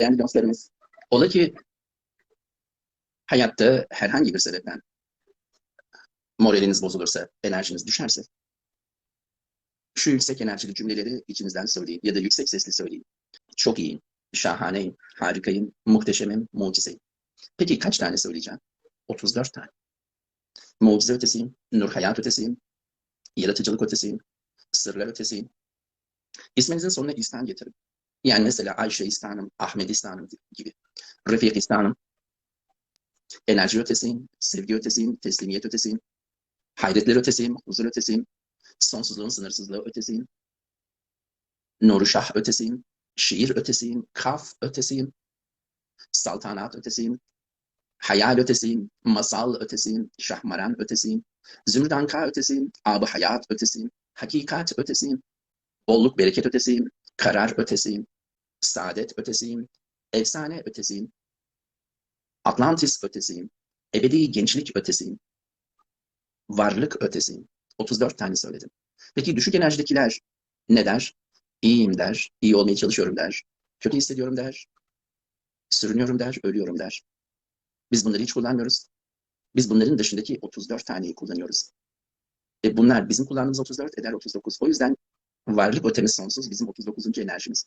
Değerli dostlarımız, ola ki hayatta herhangi bir sebepten moraliniz bozulursa, enerjiniz düşerse, şu yüksek enerjili cümleleri içinizden söyleyin ya da yüksek sesli söyleyin. Çok iyiyim, şahaneyim, harikayım, muhteşemim, mucizeyim. Peki kaç tane söyleyeceğim? 34 tane. Mucize ötesiyim, nur hayat ötesiyim, yaratıcılık ötesiyim, sırlar ötesiyim. İsminizin sonuna İstan getirin. Yani mesela Ayşe İstanım, Ahmet İstanım gibi. Refik İstanım. Enerji ötesiyim, sevgi ötesiyim, teslimiyet ötesiyim. Hayretler ötesiyim, huzur ötesiyim. Sonsuzluğun sınırsızlığı ötesiyim. Nuru Şah ötesiyim. Şiir ötesiyim, kaf ötesiyim. Saltanat ötesiyim. Hayal ötesiyim, masal ötesiyim, şahmaran ötesiyim. Zümrüdanka ötesiyim, ab hayat ötesiyim. Hakikat ötesiyim. Bolluk bereket ötesiyim, karar ötesiyim, saadet ötesiyim, efsane ötesiyim, Atlantis ötesiyim, ebedi gençlik ötesiyim, varlık ötesiyim. 34 tane söyledim. Peki düşük enerjidekiler ne der? İyiyim der, iyi olmaya çalışıyorum der, kötü hissediyorum der, sürünüyorum der, ölüyorum der. Biz bunları hiç kullanmıyoruz. Biz bunların dışındaki 34 taneyi kullanıyoruz. E bunlar bizim kullandığımız 34 eder 39. O yüzden varlık ötemiz sonsuz bizim 39. enerjimiz.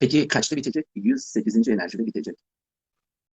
Peki kaçta bitecek? 108. enerjide bitecek.